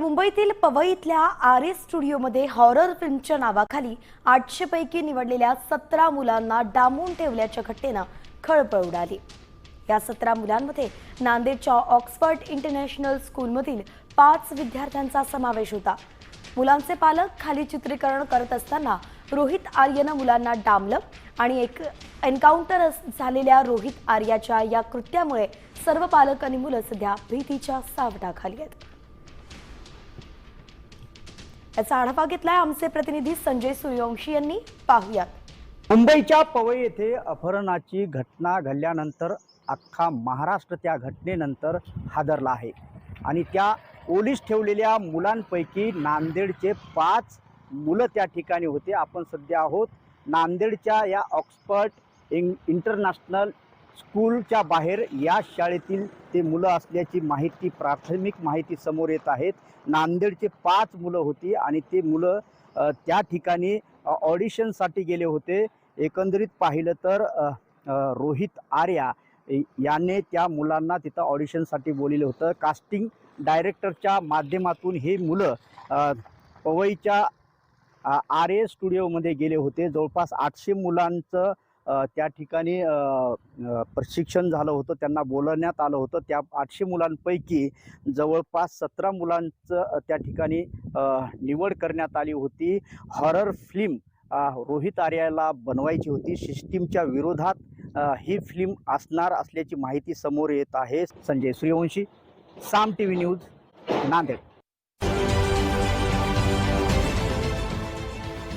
मुंबईतील पवईतल्या R S स्टुडिओमध्ये हॉरर फिल्मच्या नावाखाली आठशे पैकी निवडलेल्या सतरा मुलांना डांबून ठेवल्याच्या घटनेनं खळबळ उडाली. या सतरा मुलांमध्ये नांदेडच्या ऑक्सफर्ड इंटरनॅशनल स्कूलमधील पाच विद्यार्थ्यांचा समावेश होता. मुलांचे पालक खाली चित्रीकरण करत असताना रोहित आर्यनं मुलांना डांबलं आणि एक एन्काउंटर झालेल्या रोहित आर्याच्या या कृत्यामुळे सर्व पालक आणि मुलं सध्या भीतीच्या सावटाखाली आहेत. याचा आढावा घेतलाय आमचे प्रतिनिधी संजय सूर्यवंशी यांनी. पाहुयात. मुंबईच्या पवई येथे अपहरणाची घटना घडल्यानंतर अख्खा महाराष्ट्र त्या घटनेनंतर हादरला आहे. आणि त्या पोलीस ठेवलेल्या मुलांपैकी नांदेडचे पाच मुलं त्या ठिकाणी होते. आपण सध्या आहोत नांदेडच्या या ऑक्सफर्ड इं इंटरनॅशनल स्कूलच्या बाहेर या शाळेतील ते मुलं असल्याची माहिती प्राथमिक माहिती समोर येत आहेत. नांदेडचे पाच मुलं होती आणि ते मुलं त्या ठिकाणी ऑडिशनसाठी गेले होते. एकंदरीत पाहिलं तर रोहित आर्या याने त्या मुलांना तिथं ऑडिशनसाठी बोलिलं होतं. कास्टिंग डायरेक्टरच्या माध्यमातून हे मुलं पवईच्या आर ए स्टुडिओमध्ये गेले होते. जवळपास आठशे मुलांचं त्या ठिकाणी प्रशिक्षण झालं होतं त्यांना बोलवण्यात आलं होतं. त्या आठशे मुलांपैकी जवळपास सतरा मुलांचं त्या ठिकाणी निवड करण्यात आली होती. हॉरर फिल्म रोहित आर्याला बनवायची होती. सिस्टीमच्या विरोधात ही फिल्म असणार असल्याची माहिती समोर येत आहे. Sanjay Suryavanshi Saam T V news Nanded.